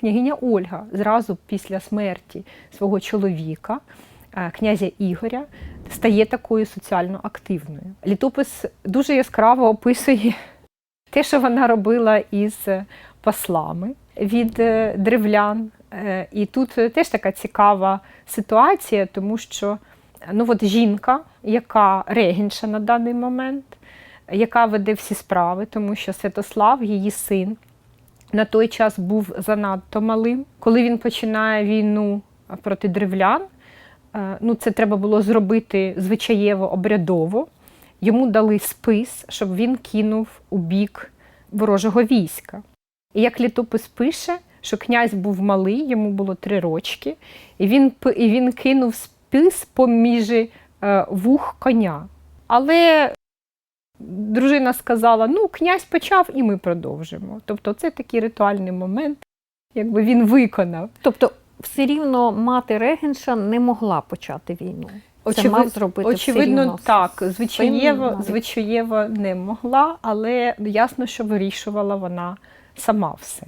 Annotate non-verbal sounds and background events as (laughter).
Княгиня Ольга зразу після смерті свого чоловіка, е, князя Ігоря, стає такою соціально активною. Літопис дуже яскраво описує (laughs) те, що вона робила із послами від е, древлян. Е, І тут теж така цікава ситуація, тому що ну от жінка, яка регенша на даний момент, яка веде всі справи, тому що Святослав, її син, на той час був занадто малим. Коли він починає війну проти древлян, е, ну це треба було зробити звичаєво обрядово. Йому дали спис, щоб він кинув у бік ворожого війська. І як літопис пише, що князь був малий, йому було три рочки, і він, і він кинув спис поміж е, вух коня. Але дружина сказала: ну, князь почав, і ми продовжимо. Тобто, це такий ритуальний момент, якби він виконав. Тобто, все рівно мати регенша не могла почати війну. Це мав зробити все Очевидно, рівно так. Звичаєво, звичаєво не могла, але ясно, що вирішувала вона сама все.